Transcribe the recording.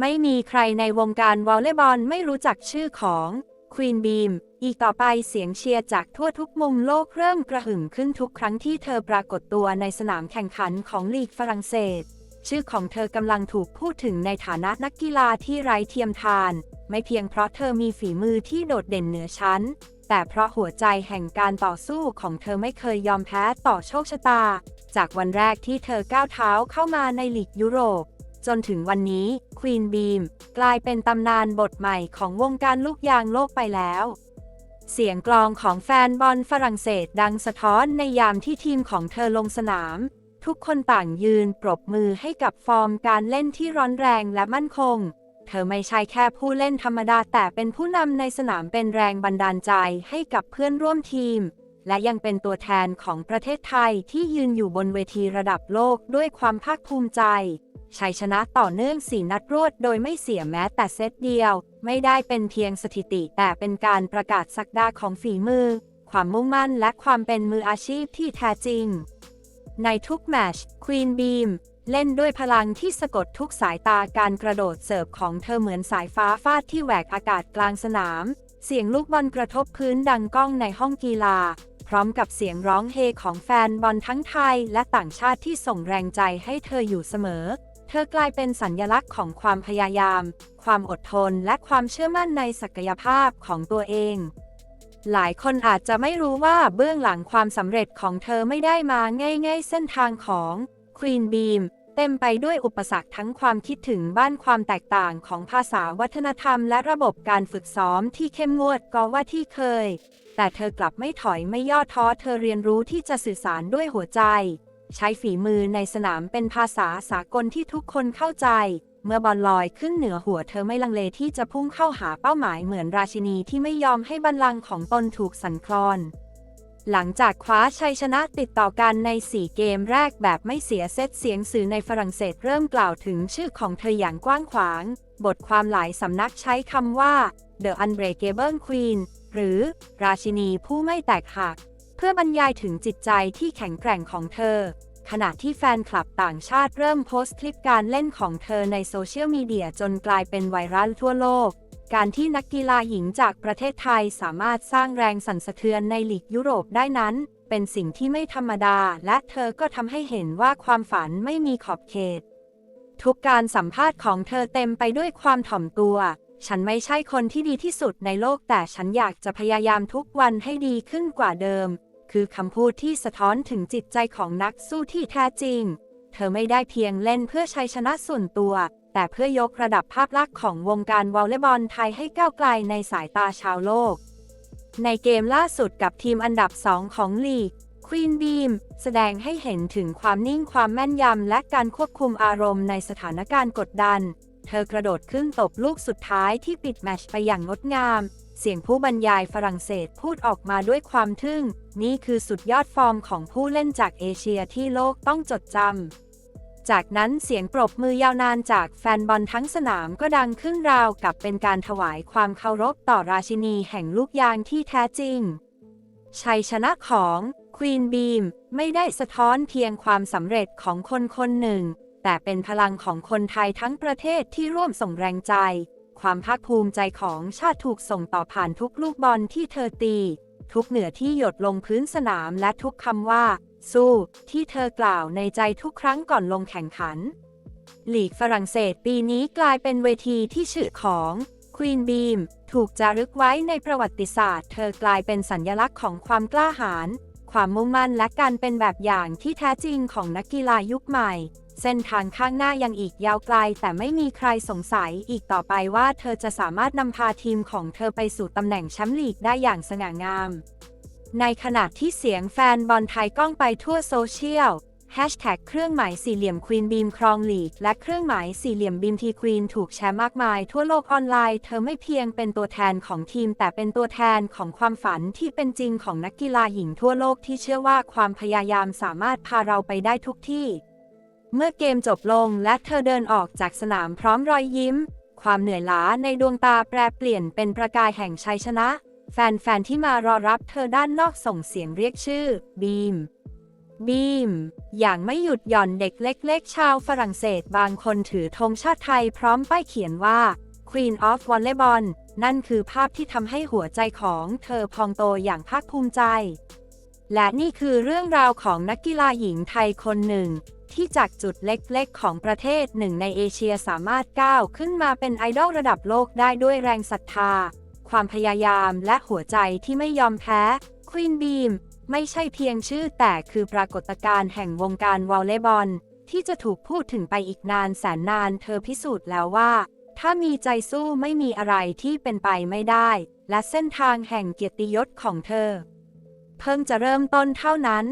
ไม่มีใครในวงการวอลเลย์บอลไม่รู้จักชื่อของควีนบีม อีกต่อไปเสียงเชียร์จากทั่วทุกมุมโลกเริ่มกระหึ่มขึ้นทุกครั้งที่เธอปรากฏตัวในสนามแข่งขันของลีกฝรั่งเศส ชื่อของเธอกำลังถูกพูดถึงในฐานะนักกีฬาที่ไร้เทียมทาน ไม่เพียงเพราะเธอมีฝีมือที่โดดเด่นเหนือชั้น แต่เพราะหัวใจแห่งการต่อสู้ของเธอไม่เคยยอมแพ้ต่อโชคชะตา จากวันแรกที่เธอก้าวเท้าเข้ามาในลีกยุโรป จนถึงวันนี้ควีนบีมกลายเป็นตำนานบทใหม่ของวงการลูกยางโลกไปแล้ว เสียงกลองของแฟนบอลฝรั่งเศสดังสะท้อนในยามที่ทีมของเธอลงสนาม ทุกคนต่างยืนปรบมือให้กับฟอร์มการเล่นที่ร้อนแรงและมั่นคง เธอไม่ใช่แค่ผู้เล่นธรรมดาแต่เป็นผู้นำในสนามเป็นแรงบันดาลใจให้กับเพื่อนร่วมทีมและยังเป็นตัวแทนของประเทศไทยที่ยืนอยู่บนเวทีระดับโลกด้วยความภาคภูมิใจ ชัยชนะต่อเนื่องสี่นัดรวดโดยไม่เสียแม้แต่เซตเดียว ไม่ได้เป็นเพียงสถิติแต่เป็นการประกาศสักดาของฝีมือ ความมุ่งมั่นและความเป็นมืออาชีพที่แท้จริง ในทุกแมชควีนบีมเล่นด้วยพลังที่สะกดทุกสายตาการกระโดดเสิร์ฟของเธอเหมือนสายฟ้าฟาดที่แหวกอากาศกลางสนาม เสียงลูกบอลกระทบพื้นดังก้องในห้องกีฬา พร้อมกับเสียงร้องเฮของแฟนบอลทั้งไทยและต่างชาติที่ส่งแรงใจให้เธออยู่เสมอ เธอกลายเป็นสัญญลักษณ์ของความพยายาม ความอดทน และความเชื่อมั่นในศักยภาพของตัวเอง หลายคนอาจจะไม่รู้ว่าเบื้องหลังความสำเร็จของเธอไม่ได้มาง่าย ๆ เส้นทางของ Queen Beam เต็มไปด้วยอุปสรรคทั้งความคิดถึงบ้านความแตกต่างของภาษาวัฒนธรรมและระบบการฝึกซ้อมที่เข้มงวดก็ว่าที่เคย แต่เธอกลับไม่ถอยไม่ย่อท้อเธอเรียนรู้ที่จะสื่อสารด้วยหัวใจ ใช้ฝีมือในสนามเป็นภาษาสากลที่ทุกคนเข้าใจ เมื่อบอลลอยขึ้นเหนือหัวเธอไม่ลังเลที่จะพุ่งเข้าหาเป้าหมายเหมือนราชินีที่ไม่ยอมให้บัลลังก์ของตนถูกสั่นคลอน หลังจากคว้าชัยชนะติดต่อกันใน 4 เกมแรกแบบไม่เสียเซตเสียงสื่อในฝรั่งเศสเริ่มกล่าวถึงชื่อของเธออย่างกว้างขวาง บทความหลายสำนักใช้คำว่า The Unbreakable Queen หรือ ราชินีผู้ไม่แตกหัก เพื่อบรรยายถึงจิตใจที่แข็งแกร่งของเธอ ขณะที่แฟนคลับต่างชาติเริ่มโพสต์คลิปการเล่นของเธอในโซเชียลมีเดียจนกลายเป็นไวรัลทั่วโลก การที่นักกีฬาหญิงจากประเทศไทยสามารถสร้างแรงสั่นสะเทือนในลีกยุโรปได้นั้น เป็นสิ่งที่ไม่ธรรมดา และเธอก็ทำให้เห็นว่าความฝันไม่มีขอบเขต ทุกการสัมภาษณ์ของเธอเต็มไปด้วยความถ่อมตัว ฉันไม่ใช่คนที่ดีที่สุดในโลกแต่ฉันอยากจะพยายามทุกวันให้ดีขึ้นกว่าเดิม คือคำพูดที่สะท้อนถึงจิตใจของนักสู้ที่แท้จริง เธอไม่ได้เพียงเล่นเพื่อชัยชนะส่วนตัว แต่เพื่อยกระดับภาพลักษณ์ของวงการวอลเลย์บอลไทยให้ก้าวไกลในสายตาชาวโลก ในเกมล่าสุดกับทีมอันดับ 2 ของลีก Queen Beam แสดงให้เห็นถึงความนิ่งความแม่นยำ และการควบคุมอารมณ์ในสถานการณ์กดดัน เธอกระโดดขึ้นตบลูกสุดท้ายที่ปิดแมตชไปอย่างงดงาม เสียงผู้บรรยายฝรั่งเศสพูดออกมาด้วยความทึ่ง นี่คือสุดยอดฟอร์มของผู้เล่นจากเอเชียที่โลกต้องจดจำ จากนั้นเสียงปรบมือยาวนานจากแฟนบอลทั้งสนามก็ดังขึ้นราวกับเป็นการถวายความเคารพต่อราชินีแห่งลูกยางที่แท้จริง ชัยชนะของ Queen Beam ไม่ได้สะท้อนเพียงความสำเร็จของคนคนหนึ่ง แต่เป็นพลังของคนไทยทั้งประเทศที่ร่วมส่งแรงใจ ความภาคภูมิใจของชาติถูกส่งต่อผ่านทุกลูกบอลที่เธอตี ทุกเหนือที่หยดลงพื้นสนามและทุกคำว่า สู้ ที่เธอกล่าวในใจทุกครั้งก่อนลงแข่งขัน หลีกฝรั่งเศสปีนี้กลายเป็นเวทีที่ชื่อของ Queen Beam ถูกจารึกไว้ในประวัติศาสตร์ เธอกลายเป็นสัญญลักษณ์ของความกล้าหาญความมุ่งมั่นและการเป็นแบบอย่างที่แท้จริงของนักกีฬายุคใหม่ เส้นทางข้างหน้ายังอีกยาวไกล แต่ไม่มีใครสงสัยอีกต่อไปว่าเธอจะสามารถนำพาทีมของเธอไปสู่ตำแหน่งแชมป์ลีกได้อย่างสง่างาม ในขณะที่เสียงแฟนบอลไทยก้องไปทั่วโซเชียลแฮชแท็กเครื่องหมายสี่เหลี่ยมควีนบีมครองลีก และเครื่องหมายสี่เหลี่ยมบีมทีควีนถูกแชร์มากมายทั่วโลกออนไลน์ เธอไม่เพียงเป็นตัวแทนของทีม แต่เป็นตัวแทนของความฝันที่เป็นจริงของนักกีฬาหญิงทั่วโลกที่เชื่อว่าความพยายามสามารถพาเราไปได้ทุกที่ เมื่อเกมจบลงและเธอเดินออกจากสนามพร้อมรอยยิ้ม ความเหนื่อยล้าในดวงตาแปรเปลี่ยนเป็นประกายแห่งชัยชนะ แฟนๆที่มารอรับเธอด้านนอกส่งเสียงเรียกชื่อ บีม บีม อย่างไม่หยุดหย่อนเด็กเล็กๆ ชาวฝรั่งเศสบางคนถือธงชาติไทยพร้อมป้ายเขียนว่า Queen of Volleyball นั่นคือภาพที่ทำให้หัวใจของเธอพองโตอย่างภาคภูมิใจ และนี่คือเรื่องราวของนักกีฬาหญิงไทยคนหนึ่ง ที่จากจุดเล็กๆ ของประเทศหนึ่งในเอเชียสามารถก้าวขึ้นมาเป็นไอดอลระดับโลกได้ด้วยแรงศรัทธา ความพยายามและหัวใจที่ไม่ยอมแพ้ควีนบีมไม่ใช่เพียงชื่อแต่คือปรากฏการณ์แห่งวงการวอลเลย์บอล ที่จะถูกพูดถึงไปอีกนานแสนนานเธอพิสูจน์แล้วว่า ถ้ามีใจสู้ไม่มีอะไรที่เป็นไปไม่ได้ และเส้นทางแห่งเกียรติยศของเธอ เพิ่งจะเริ่มต้นเท่านั้น